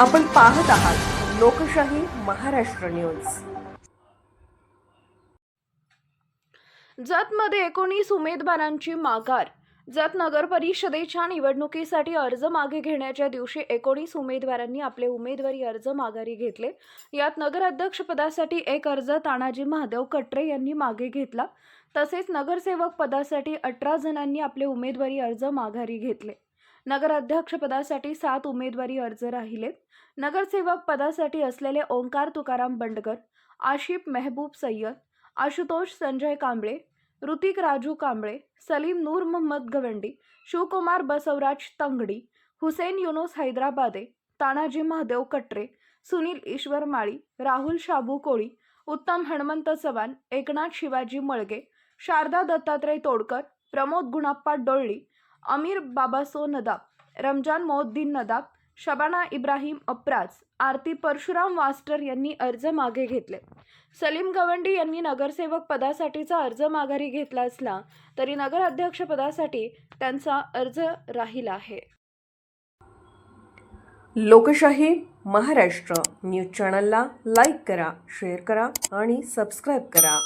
आपण पाहत आहात लोकशाही महाराष्ट्र न्यूज. जतमध्ये एकोणीस उमेदवारांची माघार. जत नगर परिषदेच्या निवडणुकीसाठी अर्ज मागे घेण्याच्या दिवशी एकोणीस उमेदवारांनी आपले उमेदवारी अर्ज माघारी घेतले. यात नगराध्यक्षपदासाठी एक अर्ज तानाजी महादेव कटरे यांनी मागे घेतला. तसेच नगरसेवक पदासाठी अठरा जणांनी आपले उमेदवारी अर्ज माघारी घेतले. नगराध्यक्षपदासाठी सात उमेदवारी अर्ज राहिलेत. नगरसेवक पदासाठी असलेले ओंकार तुकाराम बंडगर आशिफ मेहबूब सय्यद आशुतोष संजय कांबळे ऋतिक राजू कांबळे सलीम नूर मोहम्मद गवंडी शिवकुमार बसवराज तंगडी हुसेन युनुस हैदराबादे तानाजी महादेव कटरे सुनील ईश्वर माळी राहुल शाबू कोळी उत्तम हणमंत चव्हाण एकनाथ शिवाजी मळगे शारदा दत्तात्रय तोडकर प्रमोद गुणाप्पा डोळी अमीर बाबासो नदाब रमजान मोहद्दीन नदाब शबाना इब्राहिम अप्राज आरती परशुराम वास्टर यांनी अर्ज मागे घेतले. सलीम गवंडी यांनी नगरसेवक पदासाठीचा अर्ज माघारी घेतला असला तरी नगराध्यक्ष पदासाठी त्यांचा अर्ज राहिला आहे. लोकशाही महाराष्ट्र न्यूज चॅनलला लाईक करा शेअर करा आणि सबस्क्राईब करा.